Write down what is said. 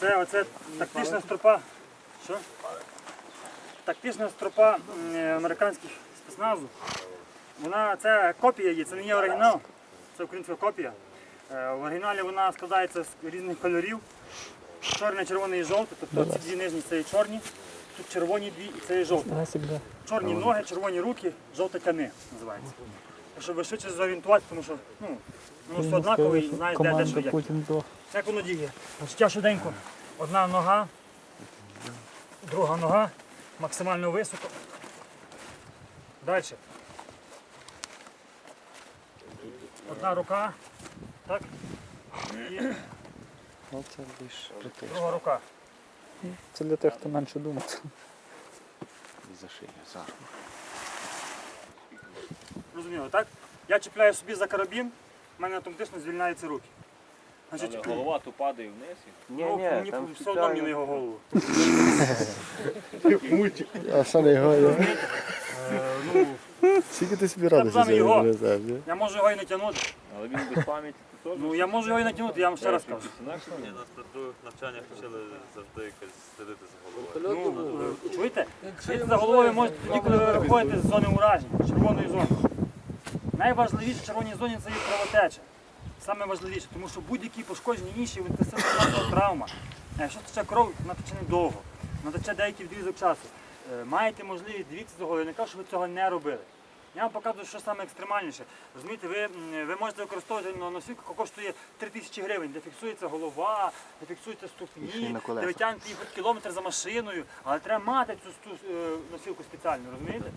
Це оце тактична стропа. Що? Тактична стропа е, американських спецназу. Вона це копія є, це не є оригінал, це українська копія. Е, В оригіналі вона складається з різних кольорів. Чорний, червоний і жовтий. Тобто ці дві нижні це є чорні, тут червоні дві і це є жовті. Чорні ноги, червоні руки, жовта тяни називається. Щоб ви швидше зорієнтувати, тому що ну, ну, все однаково і знаєш, де, де що як. Путін 2. Як воно діє? Життя швиденько. Одна нога, друга нога, максимально високо. Далі. Одна рука, так? І Оце більш друга рука. Це для тих, хто менше думає. За шию, за руку. Розуміло, так? Я чіпляю собі за карабін, в мене автоматично звільняються руки. Значить, Але голова то падає вниз. і- Ні, ну, ні, мені там все одно мені на його голову. А що не його? є? Е, ну, Скільки ти собі радості його. ні? я можу його і натягнути. Але він без пам'яті то теж. Ну я можу його і натягнути, я вам ще раз кажу. Інакше Ні, нас при других навчаннях вчили завжди якось слідити за головою. Ну, е, чуєте? Слідити за головою можете тоді, коли ви виходите з зони ураження, червоної зони. Найважливіше в червоній зоні це є кровотеча. Саме важливіше, тому що будь-які пошкодження інші це сильна травма. Якщо тече кров, вона тече недовго, вона тече деякий відрізок часу. Е, Маєте можливість дивіться за головою, я не кажу, що ви цього не робили. Я вам показую, що саме екстремальніше. Розумієте, ви, ви можете використовувати на носілку, яка коштує 3 тисячі гривень, де фіксується голова, де й ступні, де ви тягнете їх кілометр за машиною, але треба мати цю, е, носілку спеціальну, розумієте?